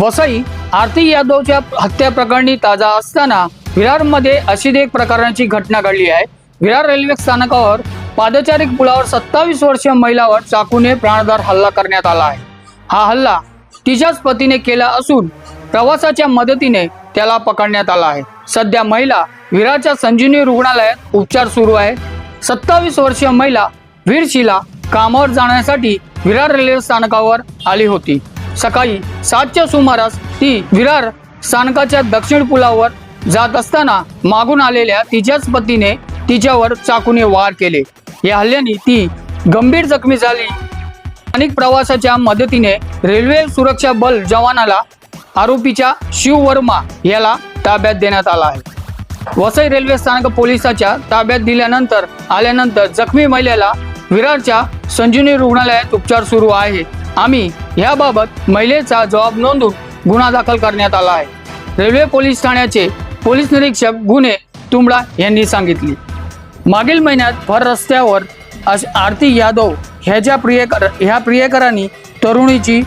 वसई आरती यादवच्या हत्या प्रकरणी ताजा असताना विरारमध्ये अशीच एक प्रकरणाची घटना घडली आहे. विरार रेल्वे स्थानकावर पादचारी पुलावर सत्तावीस वर्षीय महिलावर चाकूने प्राणधार हल्ला करण्यात आला आहे. हा हल्ला तिच्याच पतीने केला असून प्रवासाच्या मदतीने त्याला पकडण्यात आला आहे. सध्या महिला विरारच्या संजीवनी रुग्णालयात उपचार सुरू आहे सत्तावीस वर्षीय महिला वीरशीला कामावर जाण्यासाठी विरार रेल्वे स्थानकावर आली होती. सकाळी सातच्या सुमारास ती विरार स्थानकाच्या दक्षिण पुलावर जात असताना मागून आलेल्या तिच्याच पतीने तिच्यावर चाकूने वार केले. या हल्ल्याने ती गंभीर जखमी झाली. स्थानिक प्रवासाच्या मदतीने रेल्वे सुरक्षा बल जवानाला आरोपीच्या शिव वर्मा याला ताब्यात देण्यात आला आहे. वसई रेल्वे स्थानक पोलिसाच्या ताब्यात दिल्यानंतर आल्यानंतर जखमी महिलेला विरारच्या संजीवनी रुग्णालयात उपचार सुरू आहे. आम्ही याबाबत महिलेचा जबाब नोंदून गुन्हा दाखल करण्यात आला आहे. रेल्वे पोलीस ठाण्याचे पोलीस निरीक्षक गुन्हे तुंबडा यांनी सांगितले. मागील महिन्यात भर रस्त्यावर अश- आरती यादव ह्याच्या प्रियकर ह्या प्रियकरांनी तरुणीची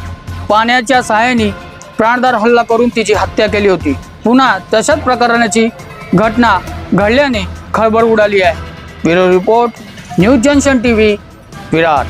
पाण्याच्या सहाय्याने प्राणदार हल्ला करून तिची हत्या केली होती. पुन्हा तशाच प्रकरणाची घटना घडल्याने खळबळ उडाली आहे. Bureau report news junction T V Virar.